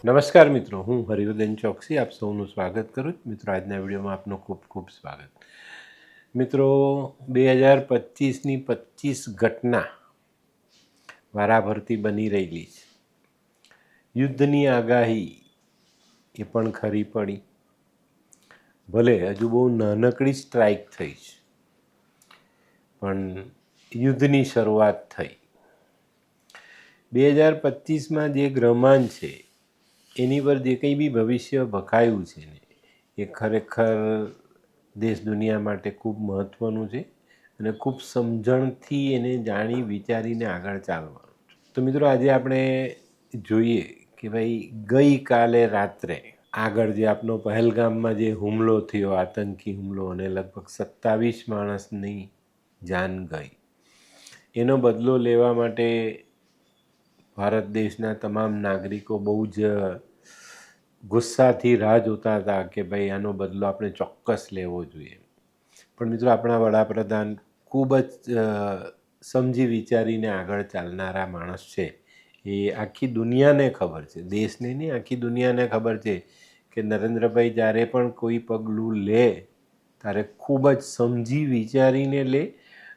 નમસ્કાર મિત્રો, હું હરિવર્ધન ચોકસી, આપ સૌનું સ્વાગત કરું છું. મિત્રો, આજના વિડીયોમાં આપનું ખૂબ ખૂબ સ્વાગત. મિત્રો, બે હજાર પચીસની પચીસ ઘટના વારાફરતી બની રહેલી છે. યુદ્ધની આગાહી એ પણ ખરી પડી. ભલે હજુ બહુ નાનકડી સ્ટ્રાઇક થઈ છે, પણ યુદ્ધની શરૂઆત થઈ. બે હજાર પચીસમાં જે ગ્રહમાન છે એની પર જે કંઈ બી ભવિષ્ય ભખાયું છે ને, એ ખરેખર દેશ દુનિયા માટે ખૂબ મહત્ત્વનું છે અને ખૂબ સમજણથી એને જાણી વિચારીને આગળ ચાલવાનું તો મિત્રો આજે આપણે જોઈએ કે ભાઈ ગઈકાલે રાત્રે આગળ જે આપનો પહેલગામમાં જે હુમલો થયો, આતંકી હુમલો અને લગભગ સત્તાવીસ માણસની જાન ગઈ. એનો બદલો લેવા માટે ભારત દેશના તમામ નાગરિકો બહુ જ ગુસ્સાથી રાહ જોતા હતા કે ભાઈ આનો બદલો આપણે ચોક્કસ લેવો જોઈએ. પણ મિત્રો આપણા વડાપ્રધાન ખૂબ જ સમજી વિચારીને આગળ ચાલનારા માણસ છે. એ આખી દુનિયાને ખબર છે. દેશને નહીં, આખી દુનિયાને ખબર છે કે નરેન્દ્રભાઈ જ્યારે પણ કોઈ પગલું લે, ત્યારે ખૂબ જ સમજી વિચારીને લે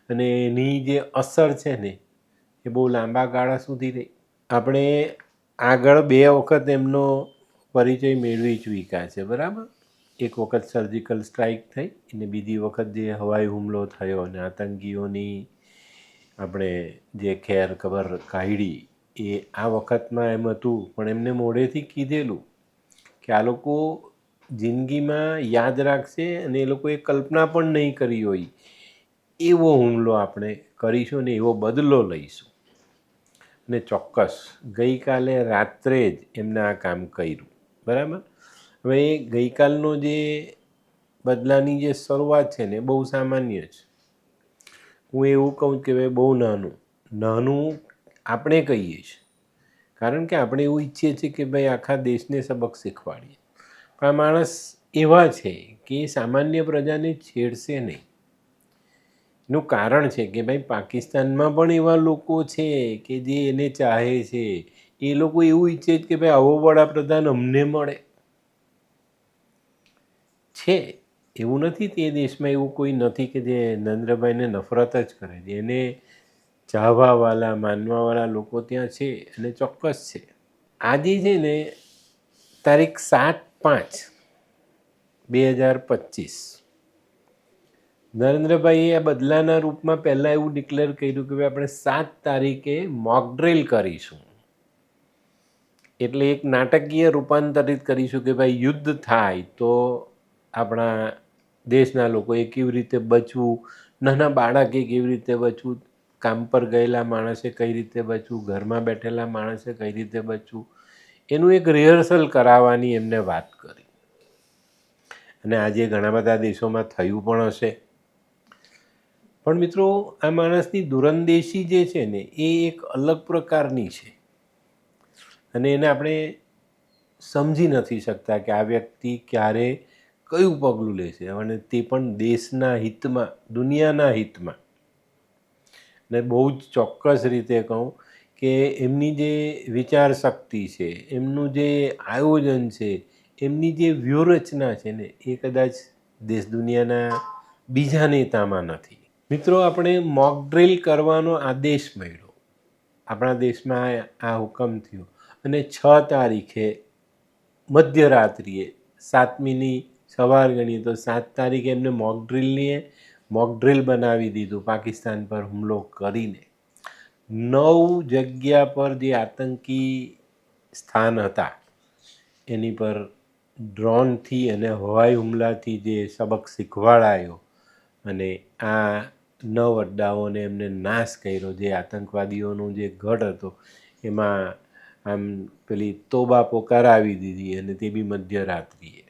અને એની જે અસર છે ને, એ બહુ લાંબા ગાળા સુધી રહે. આપણે આગળ બે વખત એમનો પરિચય મેળવી ચૂક્યા છે, બરાબર? એક વખત સર્જિકલ સ્ટ્રાઇક થઈ અને બીજી વખત જે હવાઈ હુમલો થયો અને આતંકીઓની આપણે જે ખેર ખબર કાઢી, એ આ વખતમાં એમ હતું, પણ એમને મોઢેથી કીધેલું કે આ લોકો જિંદગીમાં યાદ રાખશે અને એ લોકોએ કલ્પના પણ નહીં કરી હોય એવો હુમલો આપણે કરીશું ને એવો બદલો લઈશું. અને ચોક્કસ. ગઈકાલે રાત્રે જ એમને આ કામ કર્યું. બરાબર? હવે એ ગઈકાલનો જે બદલાની જે શરૂઆત છે ને બહુ સામાન્ય છે. હું એવું કહું કે ભાઈ બહુ નાનું. નાનું આપણે કહીએ છીએ. કારણ કે આપણે એવું ઈચ્છીએ છીએ કે ભાઈ આખા દેશને સબક શીખવાડીએ. પણ આ માણસ એવા છે કે સામાન્ય પ્રજાને છેડશે નહીં. એનું કારણ છે કે ભાઈ પાકિસ્તાનમાં પણ એવા લોકો છે કે જે એને ચાહે છે. એ લોકો એવું ઈચ્છે છે કે ભાઈ આવો વડાપ્રધાન અમને મળે. છે, એવું નથી તે દેશમાં એવું કોઈ નથી કે જે નરેન્દ્રભાઈને નફરત જ કરે. છે એને ચાહવાવાળા માનવાવાળા લોકો ત્યાં છે અને ચોક્કસ છે. આજે છે ને તારીખ સાત પાંચ બે હજાર પચીસ નરેન્દ્રભાઈએ બદલાના રૂપમાં પહેલાં એવું ડિક્લેર કર્યું કે ભાઈ આપણે સાત તારીખે મોકડ્રિલ કરીશું. એટલે એક નાટકીય રૂપાંતરિત કરીશું કે ભાઈ યુદ્ધ થાય તો આપણા દેશના લોકોએ કેવી રીતે બચવું, નાના બાળકે કેવી રીતે બચવું, કામ પર ગયેલા માણસે કઈ રીતે બચવું, ઘરમાં બેઠેલા માણસે કઈ રીતે બચવું, એનું એક રિહર્સલ કરાવવાની એમને વાત કરી. અને આજે ઘણા બધા દેશોમાં થયું પણ હશે. પણ મિત્રો, આ માણસની દુરંદેશી જે છે ને, એ એક અલગ પ્રકારની છે. અને એને આપણે સમજી નથી શકતા કે આ વ્યક્તિ ક્યારે કયું પગલું લેશે. અને તે પણ દેશના હિતમાં, દુનિયાના હિતમાં. ને બહુ જ ચોક્કસ રીતે કહું કે એમની જે વિચાર શક્તિ છે, એમનું જે આયોજન છે, એમની જે વ્યૂહરચના છે ને, એ કદાચ દેશ દુનિયાના બીજા નેતામાં નથી. મિત્રો, આપણે મોક ડ્રિલ કરવાનો આદેશ મળ્યો. આપણા દેશમાં આ હુકમ થયો અને છ તારીખે મધ્યરાત્રિએ સાતમીની સવાર ગણીએ તો સાત તારીખે એમને મોક ડ્રિલની મોક ડ્રિલ બનાવી દીધું, પાકિસ્તાન પર હુમલો કરીને. નવ જગ્યા પર જે આતંકી સ્થાન હતા, એની પર ડ્રોનથી અને હવાઈ હુમલાથી જે સબક શીખવાડાયો અને આ નવ અડ્ડાઓને એમને નાશ કર્યો. જે આતંકવાદીઓનો જે ગઢ હતો, એમાં આમ પેલી તોબા પોકારાવી દીધી અને તે બી મધ્યરાત્રિએ.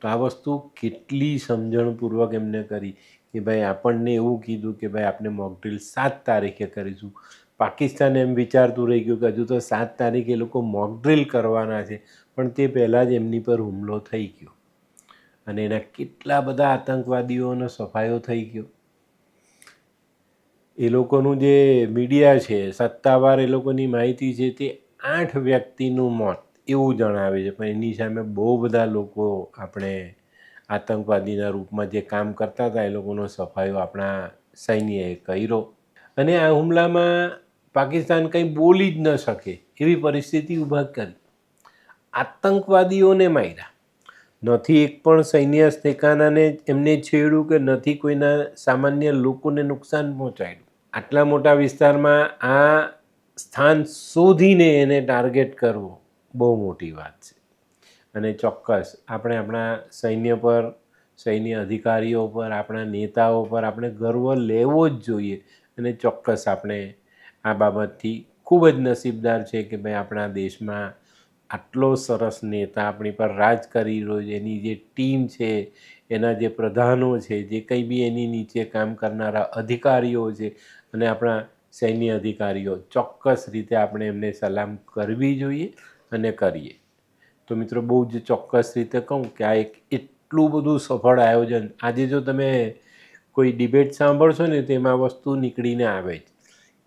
તો આ વસ્તુ કેટલી સમજણપૂર્વક એમને કરી કે ભાઈ આપણને એવું કીધું કે ભાઈ આપણે મોકડ્રીલ સાત તારીખે કરીશું. પાકિસ્તાન એમ વિચારતું રહી ગયું કે હજુ તો સાત તારીખે એ લોકો મોકડ્રીલ કરવાના છે, પણ તે પહેલાં જ એમની પર હુમલો થઈ ગયો. અને એના કેટલા બધા આતંકવાદીઓનો સફાયો થઈ ગયો. એ લોકોનું જે મીડિયા છે, સત્તાવાર એ લોકોની માહિતી છે તે આઠ વ્યક્તિનું મોત એવું જણાવે છે. પણ એની સામે બહુ બધા લોકો આપણે આતંકવાદીના રૂપમાં જે કામ કરતા હતા એ લોકોનો સફાયો આપણા સૈન્યએ કર્યો. અને આ હુમલામાં પાકિસ્તાન કંઈ બોલી જ ન શકે એવી પરિસ્થિતિ ઊભા કરી. આતંકવાદીઓને માર્યા. નથી એક પણ સૈન્ય ઠેકાનાને એમને છેડ્યું કે નથી કોઈના સામાન્ય લોકોને નુકસાન પહોંચાડ્યું. આટલા મોટા વિસ્તારમાં આ સ્થાન શોધીને એને ટાર્ગેટ કરવો બહુ મોટી વાત છે. અને ચોક્કસ આપણે આપણા સૈન્ય પર, સૈન્ય અધિકારીઓ પર, આપણા નેતાઓ પર આપણે ગર્વ લેવો જ જોઈએ. અને ચોક્કસ આપણે આ બાબતથી ખૂબ જ નસીબદાર છે કે ભાઈ આપણા દેશમાં આટલો સરસ નેતા આપણી પર રાજ કરી રહ્યો છે. એની જે ટીમ છે, એના જે પ્રધાનો છે, જે કંઈ બી એની નીચે કામ કરનારા અધિકારીઓ છે અને આપણા સૈન્ય અધિકારીઓ ચોક્કસ રીતે આપણે એમને સલામ કરવી જોઈએ અને કરીએ. તો મિત્રો, બહુ જ ચોક્કસ રીતે કહું કે આ એક એટલું બધું સફળ આયોજન, આજે જો તમે કોઈ ડિબેટ સાંભળશો ને તેમાં વસ્તુ નીકળીને આવે જ.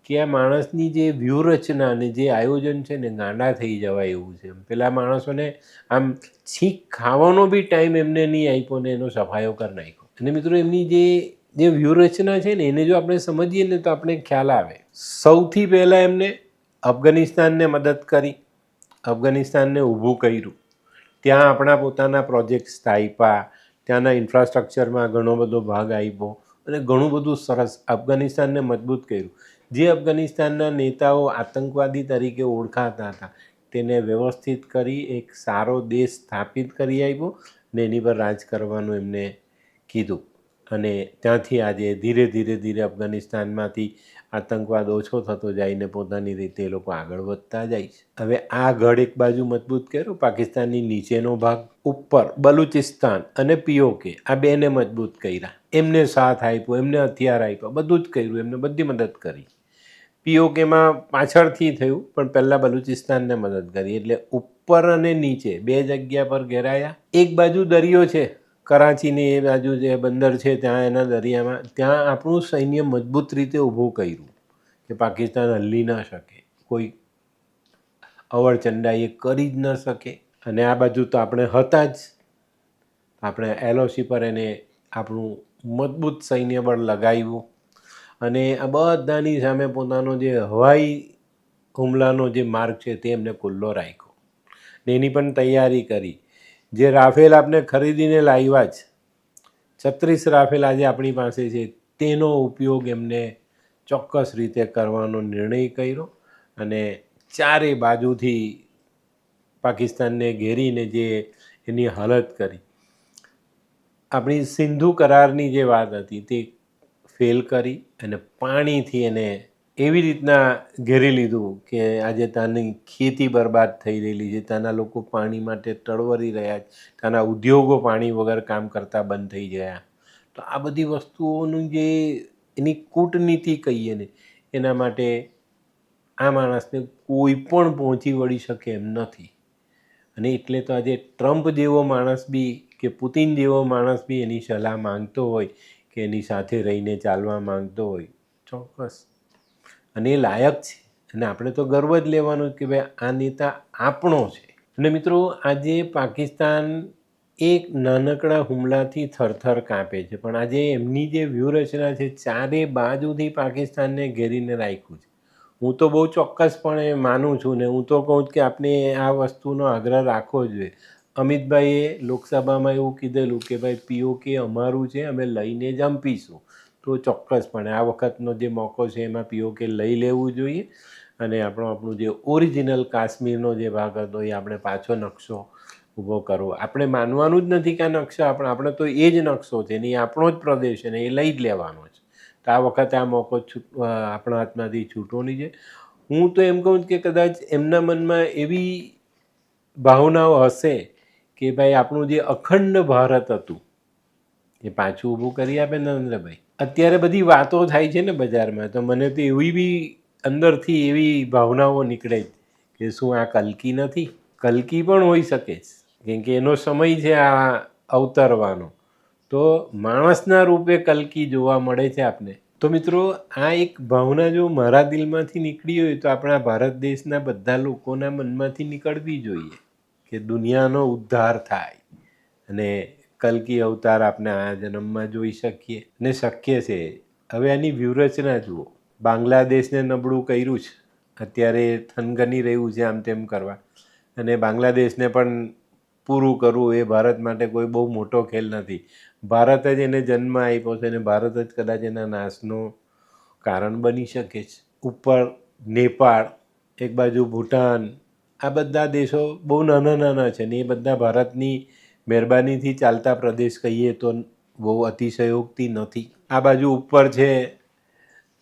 કે આ માણસની જે વ્યૂહરચના અને જે આયોજન છે ને, ગાંડા થઈ જવાય એવું છે. પેલા માણસોને આમ છીંક ખાવાનો બી ટાઈમ એમને નહીં આપ્યો ને એનો સફાયો કરી નાખ્યો. અને મિત્રો, એમની જે જે વ્યૂહરચના છે ને, એને જો આપણે સમજીએ ને તો આપણે ખ્યાલ આવે. સૌથી પહેલાં એમને અફઘાનિસ્તાનને મદદ કરી, અફઘાનિસ્તાનને ઊભું કર્યું. ત્યાં આપણા પોતાના પ્રોજેક્ટ્સ સ્થાપ્યા ત્યાંના ઇન્ફ્રાસ્ટ્રક્ચરમાં ઘણો બધો ભાગ આપ્યો અને ઘણું બધું સરસ અફઘાનિસ્તાનને મજબૂત કર્યું. જે અફઘાનિસ્તાનના નેતાઓ આતંકવાદી તરીકે ઓળખાતા હતા, તેને વ્યવસ્થિત કરી એક સારો દેશ સ્થાપિત કરી આપ્યો ને એની પર રાજ કરવાનું એમને કીધું. અને ત્યાંથી આજે ધીરે ધીરે ધીરે અફઘાનિસ્તાનમાંથી આતંકવાદ ઓછો થતો જઈને પોતાની રીતે એ લોકો આગળ વધતા જાય છે. હવે આ ગઢ એક બાજુ મજબૂત કર્યો. પાકિસ્તાનની નીચેનો ભાગ ઉપર બલુચિસ્તાન અને પીઓકે આ બેને મજબૂત કર્યા. એમને સાથ આપ્યો, એમને હથિયાર આપ્યા, બધું જ કર્યું, એમને બધી મદદ કરી. પીઓકેમાં પાછળથી થયું, પણ પહેલાં બલુચિસ્તાનને મદદ કરી. એટલે ઉપર અને નીચે બે જગ્યા પર ઘેરાયા. એક બાજુ દરિયો છે કરાચીની એ બાજુ જે બંદર છે, ત્યાં એના દરિયામાં, ત્યાં આપણું સૈન્ય મજબૂત રીતે ઊભું કર્યું કે પાકિસ્તાન હલ્લી ન શકે. કોઈ અવળચંડા એ કરી જ ન શકે. અને આ બાજુ તો આપણે હતા જ. આપણે એલઓસી પર એને આપણું મજબૂત સૈન્ય બળ લગાવ્યું. અને આ બધાની સામે પોતાનો જે હવાઈ હુમલાનો જે માર્ગ છે, તે એમને ખુલ્લો રાખ્યો. ને એની પણ તૈયારી કરી. જે રાફેલ આપણે ખરીદીને લાવ્યા જ. છત્રીસ રાફેલ આજે આપણી પાસે છે. તેનો ઉપયોગ એમને ચોક્કસ રીતે કરવાનો નિર્ણય કર્યો અને ચારે બાજુથી પાકિસ્તાનને ઘેરીને જે એની હાલત કરી. આપણી સિંધુ કરારની જે વાત હતી તે ફેલ કરી અને પાણીથી એને એવી રીતના ઘેરી લીધું કે આજે ત્યાંની ખેતી બરબાદ થઈ રહેલી છે ત્યાંના લોકો પાણી માટે તડવરી રહ્યા છે ત્યાંના ઉદ્યોગો પાણી વગર કામ કરતા બંધ થઈ ગયા. તો આ બધી વસ્તુઓનું જે એની કૂટનીતિ કહીએ ને, એના માટે આ માણસને કોઈ પણ પહોંચી વળી શકે એમ નથી. અને એટલે તો આજે ટ્રમ્પ જેવો માણસ બી કે પુતિન જેવો માણસ બી એની સલાહ માંગતો હોય કે એની સાથે રહીને ચાલવા માંગતો હોય, ચોક્કસ. અને એ લાયક છે. અને આપણે તો ગર્વ જ લેવાનું કે ભાઈ આ નેતા આપણો છે. અને મિત્રો, આજે પાકિસ્તાન એક નાનકડા હુમલાથી થરથર કાંપે છે. પણ આજે એમની જે વ્યૂહરચના છે, ચારે બાજુથી પાકિસ્તાનને ઘેરીને રાખ્યું છે. હું તો બહુ ચોક્કસપણે માનું છું ને હું તો કહું જ કે આપણે આ વસ્તુનો આગ્રહ રાખવો જોઈએ. અમિતભાઈએ લોકસભામાં એવું કીધેલું કે ભાઈ પીઓકે અમારું છે, અમે લઈને જંપીશું તો ચોક્કસપણે આ વખતનો જે મોકો છે એમાં પીઓકે લઈ લેવું જોઈએ. અને આપણો આપણું જે ઓરિજિનલ કાશ્મીરનો જે ભાગ હતો એ આપણે પાછો નકશો ઊભો કરવો. આપણે માનવાનું જ નથી કે આ નકશા આપણે આપણે તો એ જ નકશો છે ને એ આપણો જ પ્રદેશ છે ને એ લઈ જ લેવાનો છે. તો આ વખતે આ મોકો આપણા હાથમાંથી છૂટો નહીં છે. હું તો એમ કહું કે કદાચ એમના મનમાં એવી ભાવનાઓ હશે કે ભાઈ આપણું જે અખંડ ભારત હતું એ પાછું ઊભું કરી આપે નરેન્દ્રભાઈ. અત્યારે બધી વાતો થાય છે ને બજારમાં, તો મને તો એવી બી અંદરથી એવી ભાવનાઓ નીકળે જ કે શું આ કલકી નથી? કલકી પણ હોઈ શકે કેમ કે એનો સમય છે આ અવતરવાનો. તો માણસના રૂપે કલકી જોવા મળે છે આપને. તો મિત્રો, આ એક ભાવના જો મારા દિલમાંથી નીકળી હોય તો આપણા ભારત દેશના બધા લોકોના મનમાંથી નીકળવી જોઈએ કે દુનિયાનો ઉદ્ધાર થાય. અને કલકી અવતાર આપણે આ જન્મમાં જોઈ શકીએ ને શક્ય છે. હવે આની વ્યૂહરચના જુઓ. બાંગ્લાદેશને નબળું કર્યું છે. અત્યારે થનગની રહ્યું છે આમ તેમ કરવા. અને બાંગ્લાદેશને પણ પૂરું કરવું એ ભારત માટે કોઈ બહુ મોટો ખેલ નથી. ભારત જ એને જન્મ આપ્યો છે અને ભારત જ કદાચ એના નાશનો કારણ બની શકે છે. ઉપર નેપાળ, એક બાજુ ભૂટાન, આ બધા દેશો બહુ નાના નાના છે ને એ બધા ભારતની મહેરબાનીથી ચાલતા પ્રદેશ કહીએ તો બહુ અતિશયોક્તિ નથી. આ બાજુ ઉપર છે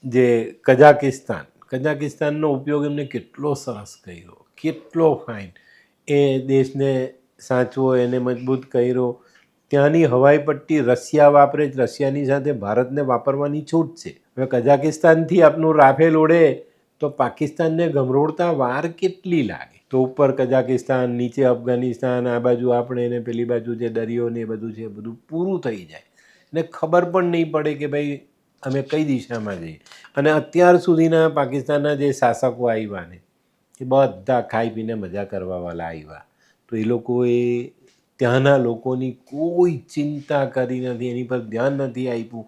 જે કઝાકિસ્તાન. કઝાકિસ્તાનનો ઉપયોગ એમને કેટલો સરસ કર્યો, કેટલો ફાઇન એ દેશને સાચવો, એને મજબૂત કર્યો. ત્યાંની હવાઈ પટ્ટી રશિયા વાપરે જ, રશિયાની સાથે ભારતને વાપરવાની છૂટ છે. હવે કઝાકિસ્તાનથી આપનું રાફેલ ઉડે તો પાકિસ્તાનને ગમરોડતા વાર કેટલી લાગે? તો ઉપર કઝાકિસ્તાન, નીચે અફઘાનિસ્તાન, આ બાજુ આપણે એને પેલી બાજુ જે દરિયો ને એ બધું છે બધું પૂરું થઈ જાય. ને ખબર પણ નહીં પડે કે ભાઈ અમે કઈ દિશામાં જઈએ. અને અત્યાર સુધીના પાકિસ્તાનના જે શાસકો આવ્યા ને, એ બધા ખાઈ પીને મજા કરવાવાળા આવ્યા. તો એ લોકોએ ત્યાંના લોકોની કોઈ ચિંતા કરી નથી, એની પર ધ્યાન નથી આપ્યું.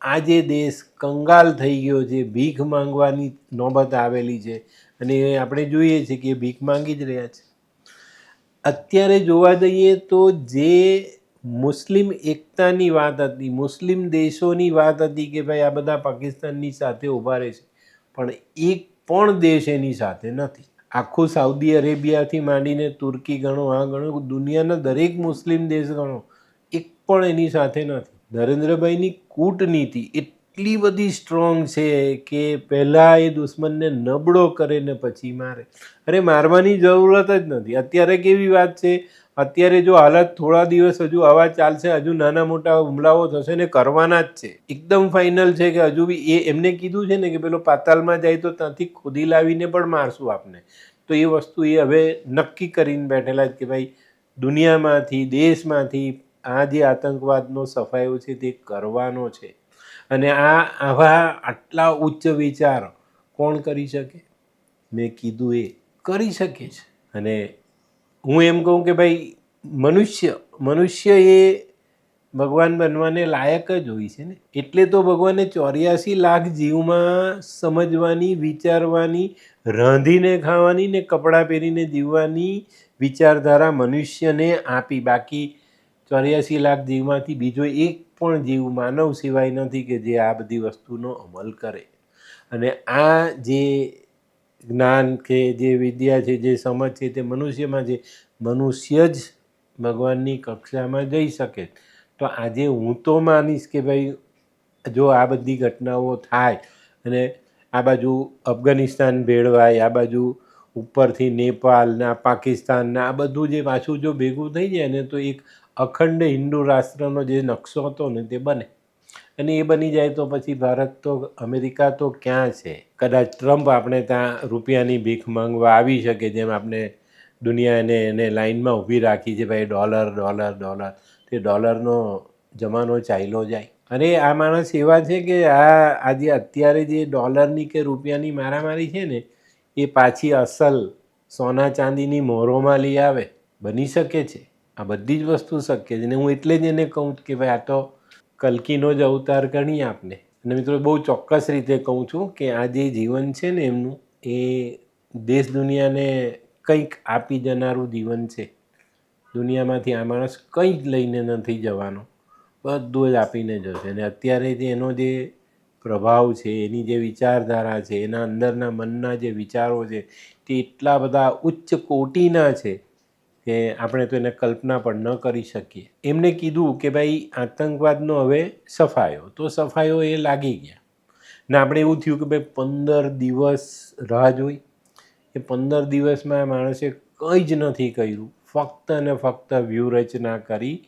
આજે દેશ કંગાલ થઈ ગયો છે, ભીખ માંગવાની નોબત આવેલી છે. અને આપણે જોઈએ છીએ કે ભીખ માંગી જ રહ્યા છે. અત્યારે જોવા જઈએ તો જે મુસ્લિમ એકતાની વાત હતી, મુસ્લિમ દેશોની વાત હતી કે ભાઈ આ બધા પાકિસ્તાનની સાથે ઊભા રહે છે પણ એક પણ દેશ એની સાથે નથી. આખું સાઉદી અરેબિયાથી માંડીને તુર્કી ગણો, આ ગણો, દુનિયાના દરેક મુસ્લિમ દેશ ગણો, એક પણ એની સાથે નથી. નરેન્દ્રભાઈની કૂટનીતિ એટલી બધી સ્ટ્રોંગ છે કે પહેલાં એ દુશ્મનને નબળો કરે ને પછી મારે. અરે, મારવાની જરૂરત જ નથી. અત્યારે કેવી વાત છે? અત્યારે જો હાલત થોડા દિવસ હજુ આવા ચાલશે, હજુ નાના મોટા હુમલાઓ થશે ને કરવાના જ છે. એકદમ ફાઇનલ છે કે હજુ બી એ એમને કીધું છે ને કે પેલો પાતાલમાં જાય તો ત્યાંથી ખોદી લાવીને પણ મારશું આપને. તો એ વસ્તુ એ હવે નક્કી કરીને બેઠેલા કે ભાઈ, દુનિયામાંથી, દેશમાંથી આ જે આતંકવાદનો સફાયો છે તે કરવાનો છે. અને આ આવા આટલા ઉચ્ચ વિચાર કોણ કરી શકે? મેં કીધું એ કરી શકે છે. અને હું એમ કહું કે ભાઈ, મનુષ્ય મનુષ્ય એ ભગવાન બનવાને લાયક જ હોય છે ને. એટલે તો ભગવાને ચોર્યાસી લાખ જીવમાં સમજવાની, વિચારવાની, રાંધીને ખાવાની ને કપડાં પહેરીને જીવવાની વિચારધારા મનુષ્યને આપી. બાકી ચોર્યાસી લાખ જીવમાંથી બીજો એક પણ જીવ માનવ સિવાય નથી કે જે આ બધી વસ્તુનો અમલ કરે. અને આ જે જ્ઞાન કે જે વિદ્યા છે, જે સમજ છે, તે મનુષ્યમાં છે, મનુષ્ય જ ભગવાનની કક્ષામાં જઈ શકે. તો આજે હું તો માનીશ કે ભાઈ, જો આ બધી ઘટનાઓ થાય અને આ બાજુ અફઘાનિસ્તાન ભેળવાય, આ બાજુ ઉપરથી નેપાલના ને આ પાકિસ્તાન ને આ બધું જે પાછું જો ભેગું થઈ જાય ને, તો એક અખંડ હિન્દુ રાષ્ટ્રનો જે નકશો હતો ને તે બને. અને એ બની જાય તો પછી ભારત તો, અમેરિકા તો ક્યાં છે? કદાચ ટ્રમ્પ આપણે ત્યાં રૂપિયાની ભીખ માંગવા આવી શકે જેમ આપણે દુનિયાને એને લાઇનમાં ઊભી રાખી છે, ભાઈ ડોલર ડોલર ડોલર. તે ડોલરનો જમાનો ચાલ્યો જાય. અને આ માણસ એવા છે કે આ આજે અત્યારે જે ડોલરની કે રૂપિયાની મારામારી છે ને, એ પાછી અસલ સોના ચાંદીની મોહરોમાં લઈ આવે. બની શકે છે. આ બધી જ વસ્તુ શક્ય છે. ને હું એટલે જ એને કહું કે ભાઈ આ તો કલ્કીનો જ અવતાર ગણીએ આપને. અને મિત્રો, બહુ ચોક્કસ રીતે કહું છું કે આ જે જીવન છે ને એમનું, એ દેશ દુનિયાને કંઈક આપી જનારું જીવન છે. દુનિયામાંથી આ માણસ કંઈ જ લઈને નથી જવાનો. બધું જ આપીને જશે. અને અત્યારે જે એનો જે પ્રભાવ છે, એની જે વિચારધારા છે, એના અંદરના મનના જે વિચારો છે, તે એટલા બધા ઉચ્ચ કોટીના છે કે આપણે તો એને કલ્પના પણ ન કરી શકીએ. એમને કીધું કે ભાઈ, આતંકવાદનો હવે સફાયો. તો સફાયો એ લાગી ગયા. ને આપણે એવું થયું કે ભાઈ, પંદર દિવસ રાહ જોઈ. એ પંદર દિવસમાં માણસે કંઈ જ નથી કર્યું. ફક્ત અને ફક્ત વ્યૂહરચના કરી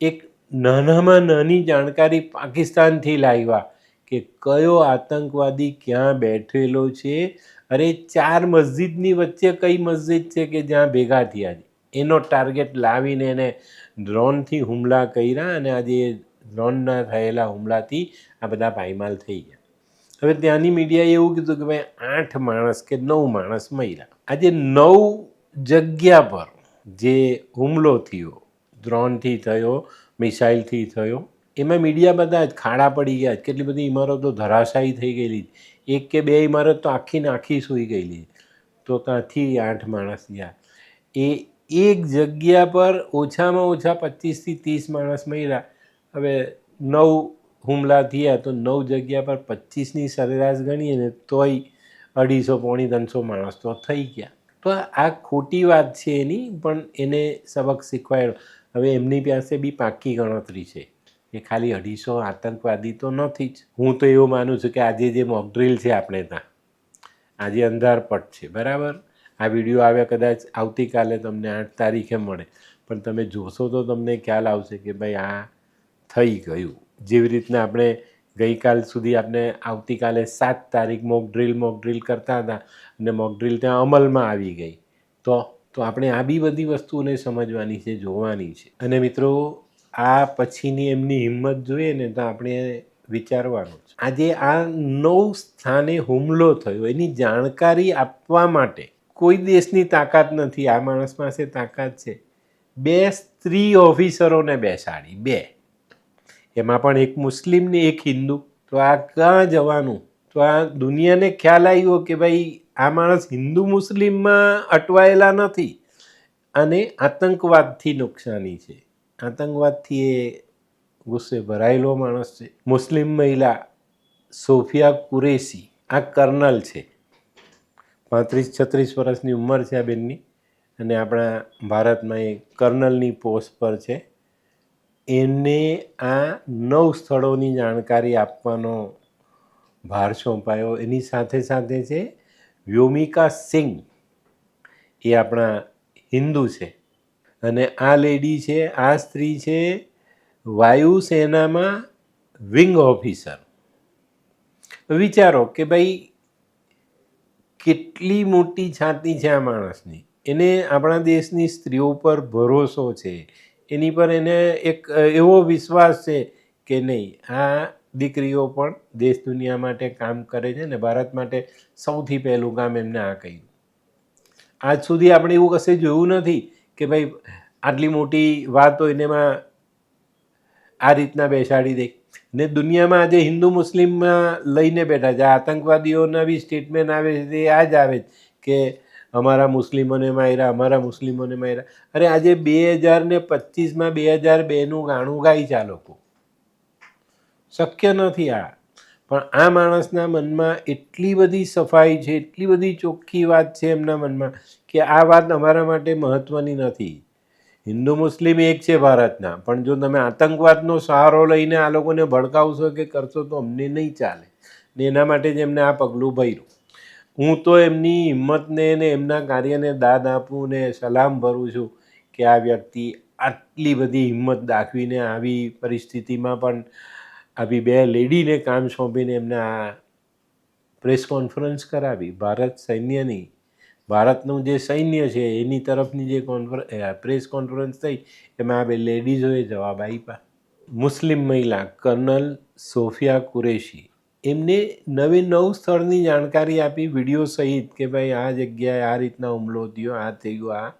એક નાનામાં નાની જાણકારી પાકિસ્તાનથી લાવ્યા કે કયો આતંકવાદી ક્યાં બેઠેલો છે. અરે, ચાર મસ્જિદની વચ્ચે કઈ મસ્જિદ છે કે જ્યાં ભેગા થયા છે? એનો ટાર્ગેટ લાવીને એને ડ્રોનથી હુમલા કર્યા અને આજે ડ્રોનના થયેલા હુમલાથી આ બધા પાયમાલ થઈ ગયા. હવે ત્યાંની મીડિયાએ એવું કીધું કે ભાઈ, આઠ માણસ કે નવ માણસ મર્યા. આજે નવ જગ્યા પર જે હુમલો થયો ડ્રોનથી થયો મિસાઇલથી થયો, એમાં મીડિયા બધા જ ખાડા પડી ગયા કેટલી બધી ઇમારતો ધરાશાયી થઈ ગયેલી એક કે બે ઇમારત તો આખી ને આખી સૂઈ ગયેલી તો ત્યાંથી આઠ માણસ ગયા. એ એક જગ્યા પર ઓછામાં ઓછા પચીસથી ત્રીસ માણસ મર્યા. હવે નવ હુમલા થયા તો નવ જગ્યા પર પચીસની સરેરાશ ગણીએ ને તોય અઢીસો પોણી ત્રણસો માણસ તો થઈ ગયા. તો આ ખોટી વાત છે એની, પણ એને સબક શીખવાડ્યો. હવે એમની પાસે બી પાકી ગણતરી છે. એ ખાલી અઢીસો આતંકવાદી તો નથી જ. હું તો એવું માનું છું કે આજે જે મોકડ્રીલ છે આપણે ત્યાં, આજે અંધારપટ છે, બરાબર? આ વીડિયો આવ્યા કદાચ આવતીકાલે તમને આઠ તારીખે મળે. પણ તમે જોશો તો તમને ખ્યાલ આવશે કે ભાઈ આ થઈ ગયું. જેવી રીતના આપણે ગઈકાલ સુધી આપણે આવતીકાલે સાત તારીખ મોક ડ્રિલ મોક ડ્રિલ કરતા હતા અને મોક ડ્રિલ ત્યાં અમલમાં આવી ગઈ. તો તો આપણે આ બી બધી વસ્તુઓને સમજવાની છે, જોવાની છે. અને મિત્રો, આ પછીની એમની હિંમત જોઈએ ને તો આપણે વિચારવાનું છે. આજે આ નવ સ્થાને હુમલો થયો. એની જાણકારી આપવા માટે કોઈ દેશની તાકાત નથી. આ માણસ પાસે તાકાત છે. બે સ્ત્રી ઓફિસરોને બેસાડી. બે. એમાં પણ એક મુસ્લિમ ને એક હિન્દુ. તો આ ક્યાં જવાનું? તો આ દુનિયાને ખ્યાલ આવ્યો કે ભાઈ, આ માણસ હિન્દુ મુસ્લિમમાં અટવાયેલા નથી. અને આતંકવાદથી નુકસાની છે. આતંકવાદથી એ ગુસ્સે ભરાયેલો માણસ છે. મુસ્લિમ મહિલા સોફિયા કુરેશી. આ કર્નલ છે. પાંત્રીસ, છત્રીસ વર્ષની ઉંમર છે આ બેનની અને આપણા ભારતમાં એ કર્નલની પોસ્ટ પર છે. એને આ નવ સ્થળોની જાણકારી આપવાનો ભાર સોંપાયો. એની સાથે સાથે છે, વ્યોમિકા સિંગ એ આપણા હિન્દુ છે અને આ લેડી છે, આ સ્ત્રી છે, વાયુસેનામાં વિંગ ઓફિસર. વિચારો કે ભાઈ કેટલી મોટી છાતી છે આ માણસની? એને આપણા દેશની સ્ત્રીઓ પર ભરોસો છે. એની પર એને એક, એવો વિશ્વાસ છે કે નહીં, આ દીકરીઓ પણ દેશ દુનિયા માટે કામ કરે છે ને ભારત માટે સૌથી પહેલું કામ એમને આ કહ્યું આજ સુધી આપણે એવું કશે જોયું નથી કે ભાઈ આટલી મોટી વાત હોય એમાં આ રીતના બેસાડી દે. ને દુનિયામાં આજે હિન્દુ મુસ્લિમમાં લઈને બેઠા છે. આતંકવાદીઓના બી સ્ટેટમેન્ટ આવે છે તે આ જ આવે કે અમારા મુસ્લિમોને માર્યા, અમારા મુસ્લિમોને માર્યા. અરે આજે બે હજાર ને પચીસમાં બે હજાર બેનું ગાણું ગાય છે આ લોકો. શક્ય નથી આ. પણ આ માણસના મનમાં એટલી બધી સફાઈ છે, એટલી બધી ચોખ્ખી વાત છે એમના મનમાં કે આ વાત અમારા માટે મહત્ત્વની નથી. હિન્દુ મુસ્લિમ એક છે ભારતના. પણ જો તમે આતંકવાદનો સહારો લઈને આ લોકોને ભડકાવશો કે કરશો તો અમને નહીં ચાલે. ને એના માટે જ એમને આ પગલું ભર્યું. હું તો એમની હિંમતને ને એમના કાર્યને દાદ આપું ને સલામ ભરું છું કે આ વ્યક્તિ આટલી બધી હિંમત દાખવીને આવી પરિસ્થિતિમાં પણ આવી બે લેડીને કામ સોંપીને એમને આ પ્રેસ કોન્ફરન્સ કરાવી. ભારત સૈન્યની ભારતનું જે સૈન્ય છે, એની તરફની જે કોન્ફર પ્રેસ કોન્ફરન્સ થઈ, એમાં આ બે લેડીઝોએ જવાબ આપ્યા. મુસ્લિમ મહિલા કર્નલ સોફિયા કુરેશી. એમને નવે નવ સ્થળની જાણકારી આપી, વીડિયો સહિત કે ભાઈ આ જગ્યાએ આ રીતના હુમલો થયો, આ થઈ ગયો, આ.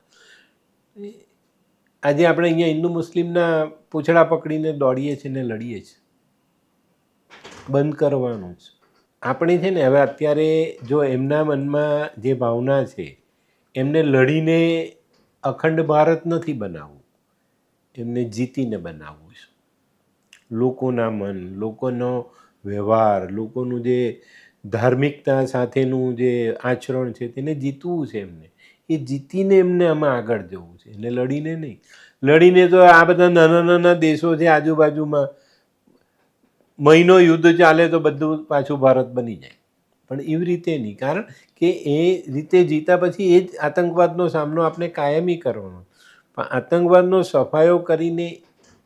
આજે આપણે અહીંયા હિન્દુ મુસ્લિમના પૂછડા પકડીને દોડીએ છીએ ને લડીએ છીએ. બંધ કરવાનું છે. આપણે છે ને, હવે અત્યારે જો એમના મનમાં જે ભાવના છે, એમને લડીને અખંડ ભારત નથી બનાવવું. એમને જીતીને બનાવવું છે. લોકોના મન, લોકોનો વ્યવહાર, લોકોનું જે ધાર્મિકતા સાથેનું જે આચરણ છે, તેને જીતવું છે એમને. એ જીતીને એમને આમાં આગળ જવું છે. એને લડીને નહીં. લડીને તો આ બધા નાના નાના દેશો છે, આજુબાજુમાં મહિનો યુદ્ધ ચાલે તો બધું પાછું ભારત બની જાય. પણ એવી રીતે નહીં. કારણ કે એ રીતે જીતા પછી એ જ આતંકવાદનો સામનો આપણે કાયમી કરવાનો. પણ આતંકવાદનો સફાયો કરીને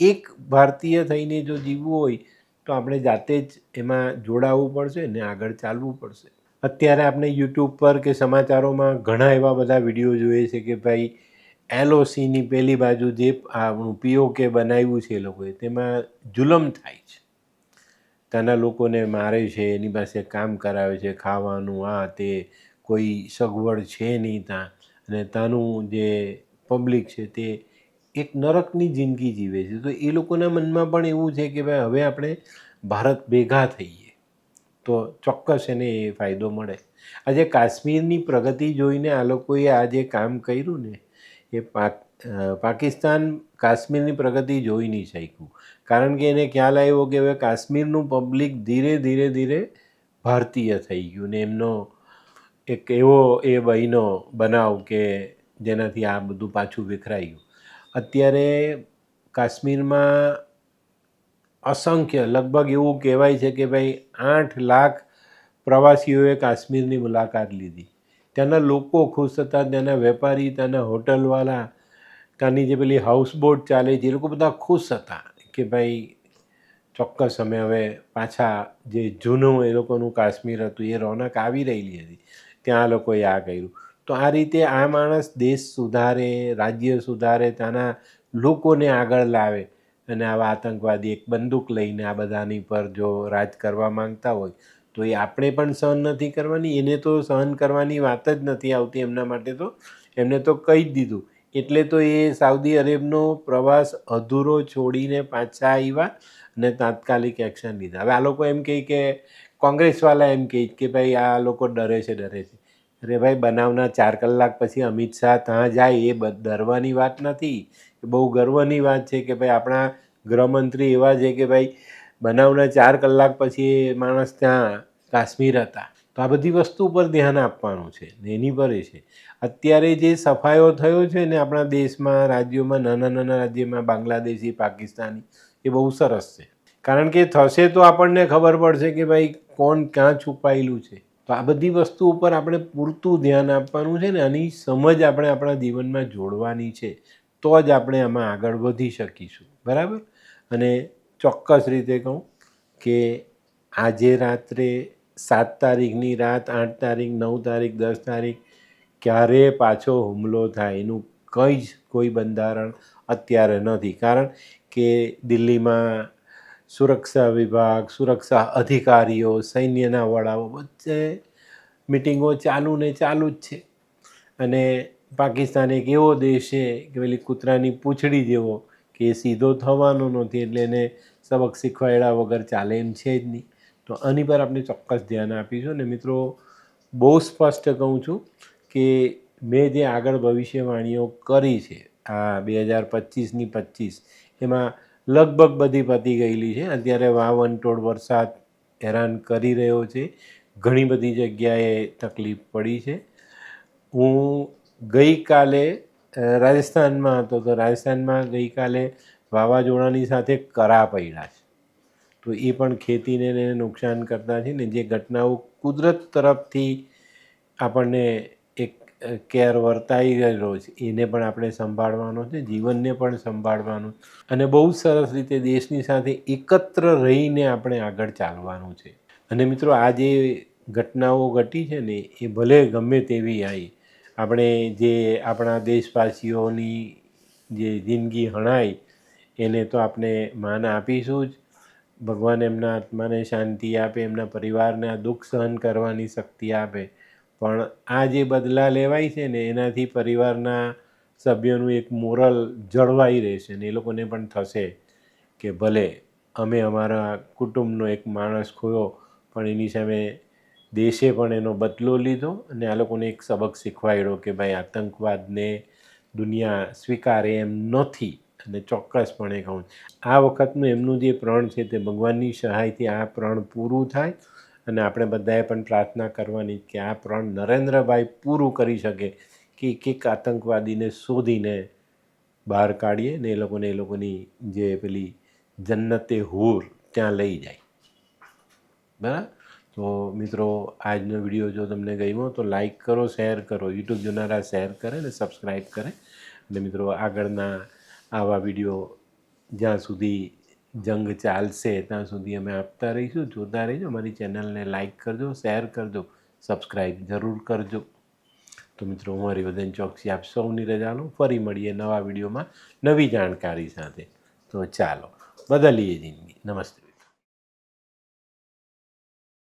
એક ભારતીય થઈને જો જીવવું હોય તો આપણે જાતે જ એમાં જોડાવવું પડશે ને આગળ ચાલવું પડશે. અત્યારે આપણે યુટ્યુબ પર કે સમાચારોમાં ઘણા એવા બધા વીડિયો જોઈએ છે કે ભાઈ એલઓસીની પેલી બાજુ જે આપણું પીઓકે બનાવ્યું છે એ લોકોએ, તેમાં જુલમ થાય છે. ત્યાંના લોકોને મારે છે, એની પાસે કામ કરાવે છે, ખાવાનું, આ તે, કોઈ સગવડ છે નહીં ત્યાં. અને ત્યાંનું જે પબ્લિક છે તે એક નરકની જિંદગી જીવે છે. તો એ લોકોના મનમાં પણ એવું છે કે ભાઈ હવે આપણે ભારત ભેગા થઈએ. તો ચોક્કસ એને એ ફાયદો મળે. આજે કાશ્મીરની પ્રગતિ જોઈને આ લોકોએ આ જે કામ કર્યું ને, એ પાક પાકિસ્તાન કાશ્મીરની પ્રગતિ જોઈ નહીં શક્યું. કારણ કે એને ખ્યાલ આવ્યો કે હવે કાશ્મીરનું પબ્લિક ધીરે ધીરે ધીરે ભારતીય થઈ ગયું ને એમનો એક એવો એ બહીનો બનાવ કે જેનાથી આ બધું પાછું વિખરાયું અત્યારે કાશ્મીરમાં અસંખ્ય, લગભગ એવું કહેવાય છે કે ભાઈ આઠ લાખ પ્રવાસીઓએ કાશ્મીરની મુલાકાત લીધી. ત્યાંના લોકો ખુશ હતા, ત્યાંના વેપારી, ત્યાંના હોટલવાળા ત્યાંની જે પેલી હાઉસબોટ ચાલે એ લોકો બધા ખુશ હતા કે ભાઈ ચોક્કસ અમે હવે પાછા જે જૂનું એ લોકોનું કાશ્મીર હતું, એ રોનક આવી રહેલી હતી. ત્યાં લોકોએ આ કર્યું. તો આ રીતે આ માણસ દેશ સુધારે, રાજ્ય સુધારે, ત્યાંના લોકોને આગળ લાવે અને આવા આતંકવાદી એક બંદૂક લઈને આ બધાની પર જો રાજ કરવા માંગતા હોય, તો એ આપણે પણ સહન નથી કરવાની. એને તો સહન કરવાની વાત જ નથી આવતી એમના માટે તો. એમને તો કહી જ દીધું. એટલે તો એ સાઉદી અરેબનો પ્રવાસ અધૂરો છોડીને પાછા આવ્યા અને તાત્કાલિક એક્શન લીધા. હવે આ લોકો એમ કહે કે કોંગ્રેસવાળા એમ કહે કે ભાઈ આ લોકો ડરે છે ડરે છે. અરે ભાઈ, બનાવના ચાર કલાક પછી અમિત શાહ ત્યાં જાય એ ડરવાની વાત નથી. એ બહુ ગર્વની વાત છે કે ભાઈ આપણા ગૃહમંત્રી એવા છે કે ભાઈ બનાવના ચાર કલાક પછી એ માણસ ત્યાં કાશ્મીર હતા. તો આ બધી વસ્તુ પર ધ્યાન આપવાનું છે એની પર છે. અત્યારે જે સફાયો થયો છે ને આપણા દેશમાં, રાજ્યોમાં, નાના નાના રાજ્યમાં, બાંગ્લાદેશી, પાકિસ્તાની, એ બહુ સરસ છે. કારણ કે થશે તો આપણને ખબર પડશે કે ભાઈ કોણ ક્યાં છુપાયેલું છે. તો આ બધી વસ્તુ ઉપર આપણે પૂરતું ધ્યાન આપવાનું છે ને, આની સમજ આપણે આપણા જીવનમાં જોડવાની છે, તો જ આપણે આમાં આગળ વધી શકીશું. બરાબર? અને ચોક્કસ રીતે કહું કે આજે રાત્રે સાત તારીખની રાત, આઠ તારીખ, નવ તારીખ, દસ તારીખ ક્યારે પાછો હુમલો થાય એનું કંઈ જ કોઈ બંધારણ અત્યારે નથી. કારણ કે દિલ્હીમાં સુરક્ષા વિભાગ, સુરક્ષા અધિકારીઓ, સૈન્યના વડાઓ વચ્ચે મિટિંગો ચાલુ ને ચાલુ જ છે. અને પાકિસ્તાન એક એવો દેશ છે કે પેલી કૂતરાની પૂંછડી જેવો કે સીધો થવાનો નથી એટલે એને સબક શીખવાડ્યા વગર ચાલે એમ છે જ નહીં. તો આની પર આપણે ચોક્કસ ધ્યાન આપીશું. અને મિત્રો, બહુ સ્પષ્ટ કહું છું કે મેં જે આગળ ભવિષ્યવાણીઓ કરી છે, આ બે હજાર પચીસની પચીસ, એમાં લગભગ બધી પતી ગયેલી છે. અત્યારે વાવંટોળ વરસાદ હેરાન કરી રહ્યો છે. ઘણી બધી જગ્યાએ તકલીફ પડી છે. હું ગઈકાલે રાજસ્થાનમાં હતો, તો રાજસ્થાનમાં ગઈકાલે વાવાઝોડાની સાથે કરા પડ્યા છે. તો એ પણ ખેતીને નુકસાન કરતા છે ને જે ઘટનાઓ કુદરત તરફથી આપણને કેર વર્તાઈ ગયેલો છે. એને પણ આપણે સંભાળવાનો છે, જીવનને પણ સંભાળવાનું અને બહુ સરસ રીતે દેશની સાથે એકત્ર રહીને આપણે આગળ ચાલવાનું છે. અને મિત્રો, આ જે ઘટનાઓ ઘટી છે ને, એ ભલે ગમે તેવી આવી આપણે જે આપણા દેશવાસીઓની જે જિંદગી હણાઈ એને તો આપણે માન આપીશું જ. ભગવાન એમના આત્માને શાંતિ આપે, એમના પરિવારને આ દુઃખ સહન કરવાની શક્તિ આપે. પણ આ જે બદલા લેવાય છે ને, એનાથી પરિવારના સભ્યોનું એક મોરલ જળવાઈ રહેશે ને, એ લોકોને પણ થશે કે ભલે અમે અમારા કુટુંબનો એક માણસ ખોયો, પણ એની સામે દેશે પણ એનો બદલો લીધો અને આ લોકોને એક સબક શીખવાડ્યો કે ભાઈ, આતંકવાદને દુનિયા સ્વીકારે એમ નથી અને ચોક્કસપણે કહું આ વખતનું એમનું જે પ્રણ છે તે ભગવાનની સહાયથી આ પ્રણ પૂરું થાય અને આપણે બધાએ પણ પ્રાર્થના કરવાની કે આ પ્રણ નરેન્દ્રભાઈ પૂરું કરી શકે કે એક એક આતંકવાદીને શોધીને બહાર કાઢીએ ને એ લોકોને એ લોકોની જે પેલી જન્નતે હૂર ત્યાં લઈ જાય. બરાબર? તો મિત્રો, આજનો વીડિયો જો તમને ગમ્યો તો લાઈક કરો, શેર કરો, યુટ્યુબ જોનારા શેર કરે ને સબસ્ક્રાઈબ કરે. અને મિત્રો, આગળના આવા વીડિયો જ્યાં સુધી જંગ ચાલશે ત્યાં સુધી અમે આપતા રહીશું. જોતા રહીજો, અમારી ચેનલને લાઇક કરજો શેર કરજો સબસ્ક્રાઈબ જરૂર કરજો. તો મિત્રો, હું હરિવર્ધન ચોકસી આપ સૌની રજા લઉં. ફરી મળીએ નવા વિડીયોમાં નવી જાણકારી સાથે. તો ચાલો, બદલીએ જિંદગી. નમસ્તે.